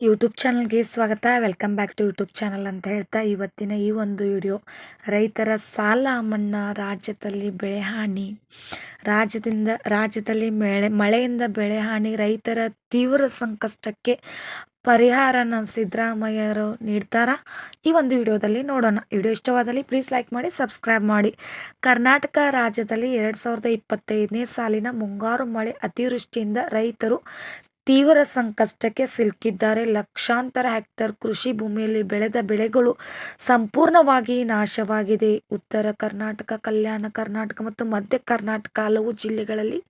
YouTube ಚಾನಲ್ಗೆ ಸ್ವಾಗತ. Welcome back to YouTube channel ಅಂತ ಹೇಳ್ತಾ ಇವತ್ತಿನ ಈ ಒಂದು ವಿಡಿಯೋ. ರೈತರ ಸಾಲ ಮನ್ನಾ ರಾಜ್ಯದಲ್ಲಿ ಬೆಳೆ ಹಾನಿ. ರಾಜ್ಯದಿಂದ, ರಾಜ್ಯದಲ್ಲಿ ಮಳೆ, ಮಳೆಯಿಂದ ಬೆಳೆ ಹಾನಿ. ರೈತರ ತೀವ್ರ ಸಂಕಷ್ಟಕ್ಕೆ ಪರಿಹಾರನ ಸಿದ್ದರಾಮಯ್ಯರು ನೀಡ್ತಾರ? ಈ ಒಂದು ವಿಡಿಯೋದಲ್ಲಿ ನೋಡೋಣ. ವಿಡಿಯೋ ಇಷ್ಟವಾದಲ್ಲಿ ಪ್ಲೀಸ್ ಲೈಕ್ ಮಾಡಿ ಸಬ್ಸ್ಕ್ರೈಬ್ ಮಾಡಿ. ಕರ್ನಾಟಕ ರಾಜ್ಯದಲ್ಲಿ ಎರಡು ಸಾವಿರದ ಇಪ್ಪತ್ತೈದನೇ ಸಾಲಿನ ಮುಂಗಾರು ಮಳೆ ಅತಿವೃಷ್ಟಿಯಿಂದ ರೈತರು ತೀವ್ರ ಸಂಕಷ್ಟಕ್ಕೆ ಸಿಲುಕಿದ್ದಾರೆ. ಲಕ್ಷಾಂತರ ಹೆಕ್ಟರ್ ಕೃಷಿ ಭೂಮಿಯಲ್ಲಿ ಬೆಳೆದ ಬೆಳೆಗಳು ಸಂಪೂರ್ಣವಾಗಿ ನಾಶವಾಗಿದೆ. ಉತ್ತರ ಕರ್ನಾಟಕ, ಕಲ್ಯಾಣ ಕರ್ನಾಟಕ ಮತ್ತು ಮಧ್ಯ ಕರ್ನಾಟಕ ಹಲವು ಜಿಲ್ಲೆಗಳಲ್ಲಿ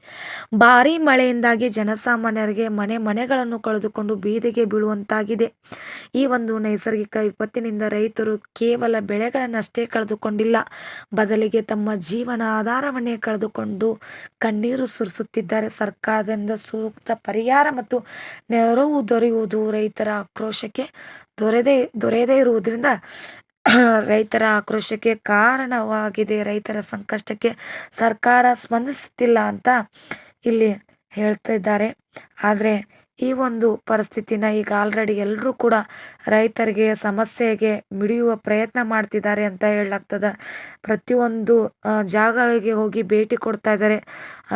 ಭಾರೀ ಮಳೆಯಿಂದಾಗಿ ಜನಸಾಮಾನ್ಯರಿಗೆ ಮನೆ ಮನೆಗಳನ್ನು ಕಳೆದುಕೊಂಡು ಬೀದಿಗೆ ಬೀಳುವಂತಾಗಿದೆ. ಈ ಒಂದು ನೈಸರ್ಗಿಕ ವಿಪತ್ತಿನಿಂದ ರೈತರು ಕೇವಲ ಬೆಳೆಗಳನ್ನಷ್ಟೇ ಕಳೆದುಕೊಂಡಿಲ್ಲ, ಬದಲಿಗೆ ತಮ್ಮ ಜೀವನ ಆಧಾರವನ್ನೇ ಕಳೆದುಕೊಂಡು ಕಣ್ಣೀರು ಸುರಿಸುತ್ತಿದ್ದಾರೆ. ಸರ್ಕಾರದಿಂದ ಸೂಕ್ತ ಪರಿಹಾರ ಮತ್ತು ಮತ್ತು ನೆರವು ದೊರೆಯುವುದು ರೈತರ ಆಕ್ರೋಶಕ್ಕೆ ದೊರೆದೇ, ದೊರೆಯದೇ ಇರುವುದರಿಂದ ರೈತರ ಆಕ್ರೋಶಕ್ಕೆ ಕಾರಣವಾಗಿದೆ. ರೈತರ ಸಂಕಷ್ಟಕ್ಕೆ ಸರ್ಕಾರ ಸ್ಪಂದಿಸುತ್ತಿಲ್ಲ ಅಂತ ಇಲ್ಲಿ ಹೇಳ್ತಾ ಇದ್ದಾರೆ. ಆದರೆ ಈ ಒಂದು ಪರಿಸ್ಥಿತಿನ ಈಗ ಆಲ್ರೆಡಿ ಎಲ್ಲರೂ ಕೂಡ ರೈತರಿಗೆ, ಸಮಸ್ಯೆಗೆ ಮಿಡಿಯುವ ಪ್ರಯತ್ನ ಮಾಡ್ತಿದ್ದಾರೆ ಅಂತ ಹೇಳಲಾಗ್ತದ. ಪ್ರತಿಯೊಂದು ಜಾಗಗಳಿಗೆ ಹೋಗಿ ಭೇಟಿ ಕೊಡ್ತಾ ಇದ್ದಾರೆ.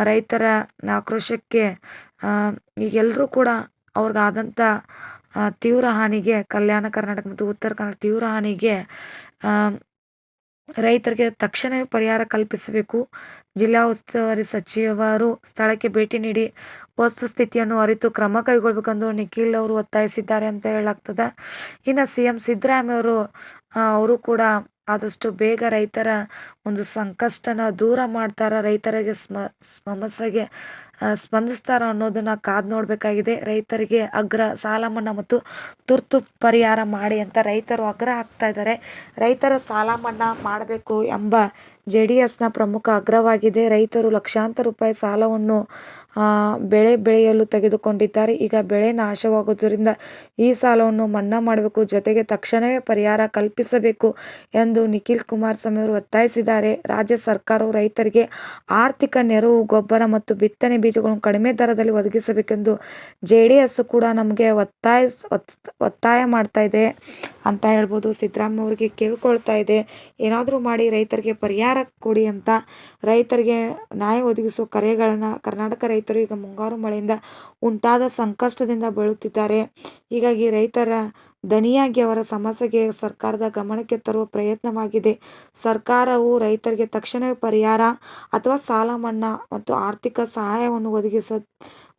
ರೈತರ ಆಕ್ರೋಶಕ್ಕೆ ಈಗೆಲ್ಲರೂ ಕೂಡ ಅವ್ರಿಗಾದಂಥ ತೀವ್ರ ಹಾನಿಗೆ, ಕಲ್ಯಾಣ ಕರ್ನಾಟಕ ಮತ್ತು ಉತ್ತರ ಕನ್ನಡ ತೀವ್ರ ಹಾನಿಗೆ ರೈತರಿಗೆ ತಕ್ಷಣವೇ ಪರಿಹಾರ ಕಲ್ಪಿಸಬೇಕು. ಜಿಲ್ಲಾ ಉಸ್ತುವಾರಿ ಸಚಿವರು ಸ್ಥಳಕ್ಕೆ ಭೇಟಿ ನೀಡಿ ವಸ್ತುಸ್ಥಿತಿಯನ್ನು ಅರಿತು ಕ್ರಮ ಕೈಗೊಳ್ಳಬೇಕೆಂದು ನಿಖಿಲ್ ಅವರು ಒತ್ತಾಯಿಸಿದ್ದಾರೆ ಅಂತ ಹೇಳಲಾಗ್ತದೆ. ಇನ್ನು ಸಿ ಎಂ ಸಿದ್ದರಾಮಯ್ಯ ಅವರು ಅವರು ಕೂಡ ಆದಷ್ಟು ಬೇಗ ರೈತರ ಒಂದು ಸಂಕಷ್ಟನ ದೂರ ಮಾಡ್ತಾರೆ? ರೈತರಿಗೆ ಸ್ಮ, ಸಮಸ್ಯೆಗೆ ಸ್ಪಂದಿಸ್ತಾರ ಅನ್ನೋದನ್ನ ಕಾದು ನೋಡಬೇಕಾಗಿದೆ. ರೈತರಿಗೆ ಅಗ್ರ ಸಾಲ ಮನ್ನಾ ಮತ್ತು ತುರ್ತು ಪರಿಹಾರ ಮಾಡಿ ಅಂತ ರೈತರು ಅಗ್ರ ಆಗ್ತಾ ಇದ್ದಾರೆ. ರೈತರ ಸಾಲ ಮನ್ನಾ ಮಾಡಬೇಕು ಎಂಬ ಜೆ ಡಿ ಎಸ್ನ ಪ್ರಮುಖ ಅಗ್ರವಾಗಿದೆ. ರೈತರು ಲಕ್ಷಾಂತರ ರೂಪಾಯಿ ಸಾಲವನ್ನು ಬೆಳೆ ಬೆಳೆಯಲು ತೆಗೆದುಕೊಂಡಿದ್ದಾರೆ. ಈಗ ಬೆಳೆ ನಾಶವಾಗುವುದರಿಂದ ಈ ಸಾಲವನ್ನು ಮನ್ನಾ ಮಾಡಬೇಕು. ಜೊತೆಗೆ ತಕ್ಷಣವೇ ಪರಿಹಾರ ಕಲ್ಪಿಸಬೇಕು ಎಂದು ನಿಖಿಲ್ ಕುಮಾರಸ್ವಾಮಿ ಅವರು ಒತ್ತಾಯಿಸಿದ್ದಾರೆ. ರಾಜ್ಯ ಸರ್ಕಾರವು ರೈತರಿಗೆ ಆರ್ಥಿಕ ನೆರವು, ಗೊಬ್ಬರ ಮತ್ತು ಬಿತ್ತನೆ ಬೀಜಗಳನ್ನು ಕಡಿಮೆ ದರದಲ್ಲಿ ಒದಗಿಸಬೇಕೆಂದು ಜೆ ಡಿ ಎಸ್ ಕೂಡ ನಮಗೆ ಒತ್ತಾಯ ಒತ್ತಾಯ ಮಾಡ್ತಾ ಇದೆ ಅಂತ ಹೇಳ್ಬೋದು. ಸಿದ್ದರಾಮಯ್ಯ ಅವರಿಗೆ ಕೇಳ್ಕೊಳ್ತಾ ಇದೆ. ಏನಾದರೂ ಮಾಡಿ ರೈತರಿಗೆ ಪರಿಹಾರ ಕೊಡಿ ಅಂತ ರೈತರಿಗೆ ನ್ಯಾಯ ಒದಗಿಸುವ ಕರೆಗಳನ್ನು ಕರ್ನಾಟಕ ರೈತರು ಈಗ ಮುಂಗಾರು ಮಳೆಯಿಂದ ಉಂಟಾದ ಸಂಕಷ್ಟದಿಂದ ಬಳಲುತ್ತಿದ್ದಾರೆ. ಹೀಗಾಗಿ ರೈತರ ದನಿಯಾಗಿ ಅವರ ಸಮಸ್ಯೆಗೆ ಸರ್ಕಾರದ ಗಮನಕ್ಕೆ ತರುವ ಪ್ರಯತ್ನವಾಗಿದೆ. ಸರ್ಕಾರವು ರೈತರಿಗೆ ತಕ್ಷಣವೇ ಪರಿಹಾರ ಅಥವಾ ಸಾಲ ಮನ್ನಾ ಮತ್ತು ಆರ್ಥಿಕ ಸಹಾಯವನ್ನು ಒದಗಿಸ,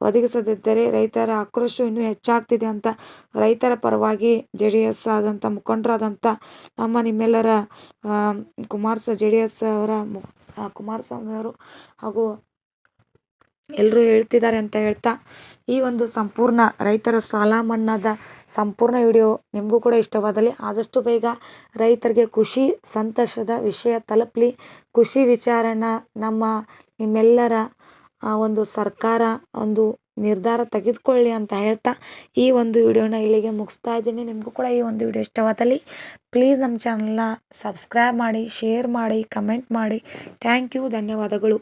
ಒದಗಿಸದಿದ್ದರೆ ರೈತರ ಆಕ್ರೋಶ ಇನ್ನೂ ಹೆಚ್ಚಾಗ್ತಿದೆ ಅಂತ ರೈತರ ಪರವಾಗಿ ಜೆ ಡಿ ಎಸ್ ಆದಂಥ ಮುಖಂಡರಾದಂಥ ನಮ್ಮ ನಿಮ್ಮೆಲ್ಲರ ಕುಮಾರಸ್ವಾಮಿ ಜೆ ಡಿ ಎಸ್ ಅವರ ಕುಮಾರಸ್ವಾಮಿ ಅವರು ಹಾಗೂ ಎಲ್ಲರೂ ಹೇಳ್ತಿದ್ದಾರೆ ಅಂತ ಹೇಳ್ತಾ ಈ ಒಂದು ಸಂಪೂರ್ಣ ರೈತರ ಸಾಲ ಮನ್ನಾದ ಸಂಪೂರ್ಣ ವಿಡಿಯೋ ನಿಮಗೂ ಕೂಡ ಇಷ್ಟವಾದಲ್ಲಿ ಆದಷ್ಟು ಬೇಗ ರೈತರಿಗೆ ಖುಷಿ, ಸಂತೋಷದ ವಿಷಯ ತಲುಪಲಿ. ಖುಷಿ ವಿಚಾರನ ನಮ್ಮ ನಿಮ್ಮೆಲ್ಲರ ಒಂದು ಸರ್ಕಾರ ಒಂದು ನಿರ್ಧಾರ ತೆಗೆದುಕೊಳ್ಳಿ ಅಂತ ಹೇಳ್ತಾ ಈ ಒಂದು ವಿಡಿಯೋನ ಇಲ್ಲಿಗೆ ಮುಗಿಸ್ತಾ ಇದ್ದೀನಿ. ನಿಮಗೂ ಕೂಡ ಈ ಒಂದು ವಿಡಿಯೋ ಇಷ್ಟವಾದಲ್ಲಿ ಪ್ಲೀಸ್ ನಮ್ಮ ಚಾನಲ್ನ ಸಬ್ಸ್ಕ್ರೈಬ್ ಮಾಡಿ ಶೇರ್ ಮಾಡಿ ಕಮೆಂಟ್ ಮಾಡಿ. ಥ್ಯಾಂಕ್ ಯು ಧನ್ಯವಾದಗಳು.